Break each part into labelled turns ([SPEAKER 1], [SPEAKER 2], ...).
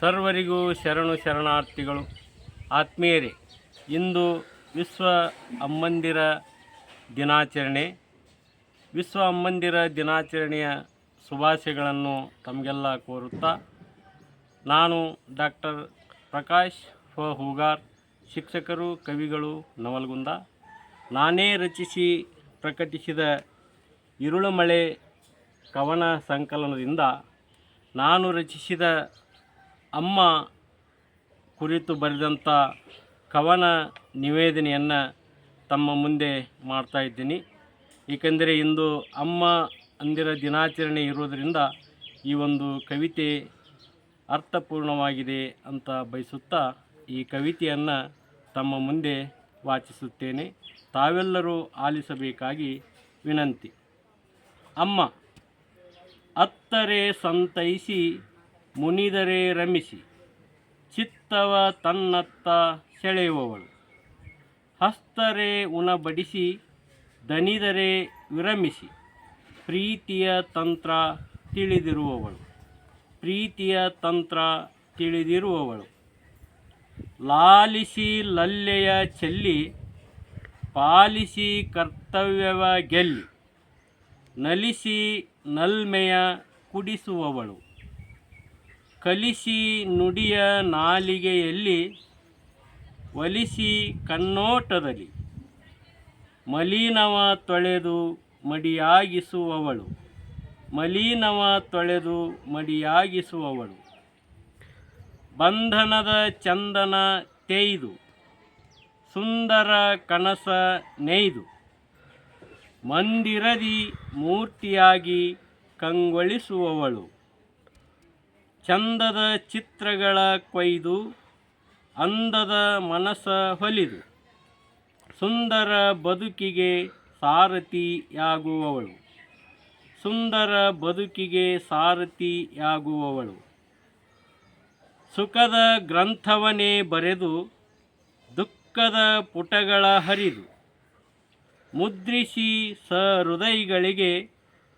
[SPEAKER 1] ಸರ್ವರಿಗೂ ಶರಣು ಶರಣಾರ್ಥಿಗಳು, ಆತ್ಮೀಯರೇ, ಇಂದು ವಿಶ್ವ ಅಮ್ಮಂದಿರ ದಿನಾಚರಣೆ. ವಿಶ್ವ ಅಮ್ಮಂದಿರ ದಿನಾಚರಣೆಯ ಶುಭಾಶಯಗಳನ್ನು ತಮಗೆಲ್ಲ ಕೋರುತ್ತಾ, ನಾನು ಡಾಕ್ಟರ್ ಪ್ರಕಾಶ್ ಫ. ಹೂಗಾರ್, ಶಿಕ್ಷಕರು, ಕವಿಗಳು ನವಲ್ಗುಂದ. ನಾನೇ ರಚಿಸಿ ಪ್ರಕಟಿಸಿದ ಇರುಳುಮಳೆ ಕವನ ಸಂಕಲನದಿಂದ ನಾನು ರಚಿಸಿದ ಅಮ್ಮ ಕುರಿತು ಬರೆದಂಥ ಕವನ ನಿವೇದನೆಯನ್ನು ತಮ್ಮ ಮುಂದೆ ಮಾಡ್ತಾ ಇದ್ದೀನಿ. ಏಕೆಂದರೆ ಇಂದು ಅಮ್ಮ ಅಂದಿರ ದಿನಾಚರಣೆ ಇರುವುದರಿಂದ ಈ ಒಂದು ಕವಿತೆ ಅರ್ಥಪೂರ್ಣವಾಗಿದೆ ಅಂತ ಬಯಸುತ್ತಾ ಈ ಕವಿತೆಯನ್ನು ತಮ್ಮ ಮುಂದೆ ವಾಚಿಸುತ್ತೇನೆ. ತಾವೆಲ್ಲರೂ ಆಲಿಸಬೇಕಾಗಿ ವಿನಂತಿ. ಅಮ್ಮ, ಅತ್ತರೆ ಸಂತೈಸಿ ಮುನಿದರೆ ರಮಿಸಿ, ಚಿತ್ತವ ತನ್ನತ್ತ ಸೆಳೆಯುವವಳು. ಹಸ್ತರೆ ಉಣಬಡಿಸಿ, ದನಿದರೆ ವಿರಮಿಸಿ, ಪ್ರೀತಿಯ ತಂತ್ರ ತಿಳಿದಿರುವವಳು. ಪ್ರೀತಿಯ ತಂತ್ರ ತಿಳಿದಿರುವವಳು. ಲಾಲಿಸಿ ಲಲ್ಲೆಯ ಚೆಲ್ಲಿ, ಪಾಲಿಸಿ ಕರ್ತವ್ಯವ ಗೆಲ್ಲಿ, ನಲಿಸಿ ನಲ್ಮೆಯ ಕುಡಿಸುವವಳು. ಕಲಿಸಿ ನುಡಿಯ ನಾಲಿಗೆಯಲ್ಲಿ ಒಲಿಸಿ ಕನ್ನೋಟದಲ್ಲಿ ಮಲೀನವ ತೊಳೆದು ಮಡಿಯಾಗಿಸುವವಳು. ಮಲೀನವ ತೊಳೆದು ಮಡಿಯಾಗಿಸುವವಳು. ಬಂಧನದ ಚಂದನ ತೇಯ್ದು, ಸುಂದರ ಕನಸ ನೇಯ್ದು, ಮಂದಿರದಿ ಮೂರ್ತಿಯಾಗಿ ಕಂಗೊಳಿಸುವವಳು. ಚಂದದ ಚಿತ್ರಗಳ ಕೊಯ್ದು ಅಂದದ ಮನಸ ಹೊಲಿದು ಸುಂದರ ಬದುಕಿಗೆ ಸಾರಥಿಯಾಗುವವಳು. ಸುಂದರ ಬದುಕಿಗೆ ಸಾರಥಿಯಾಗುವವಳು. ಸುಖದ ಗ್ರಂಥವನೇ ಬರೆದು ದುಃಖದ ಪುಟಗಳ ಹರಿದು ಮುದ್ರಿಸಿ ಸಹೃದಯಗಳಿಗೆ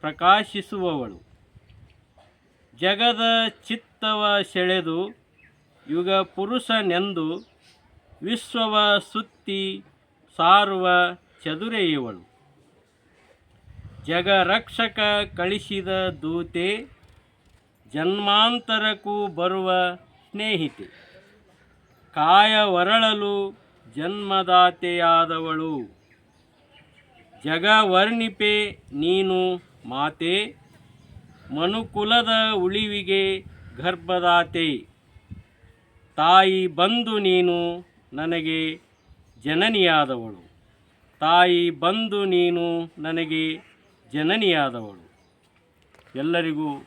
[SPEAKER 1] ಪ್ರಕಾಶಿಸುವವಳು. ಜಗದ ಚಿತ್ತವ ಸೆಳೆದು ಯುಗ ಪುರುಷನೆಂದು ವಿಶ್ವವ ಸುತ್ತಿ ಸಾರುವ ಚದುರೆಯುವಳು. ಜಗರಕ್ಷಕ ಕಳಿಸಿದ ದೂತೆ ಜನ್ಮಾಂತರಕ್ಕೂ ಬರುವ ಸ್ನೇಹಿತೆ. ಕಾಯ ಹೊರಳಲು ಜನ್ಮದಾತೆಯಾದವಳು. ಜಗವರ್ಣಿಪೆ ನೀನು ಮಾತೆ ಮನುಕುಲದ ಉಳಿವಿಗೆ ಗರ್ಭದಾತೆ. ತಾಯಿ ಬಂದು ನೀನು ನನಗೆ ಜನನಿಯಾದವಳು. ತಾಯಿ ಬಂದು ನೀನು ನನಗೆ ಜನನಿಯಾದವಳು. ಎಲ್ಲರಿಗೂ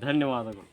[SPEAKER 1] ಧನ್ಯವಾದಗಳು.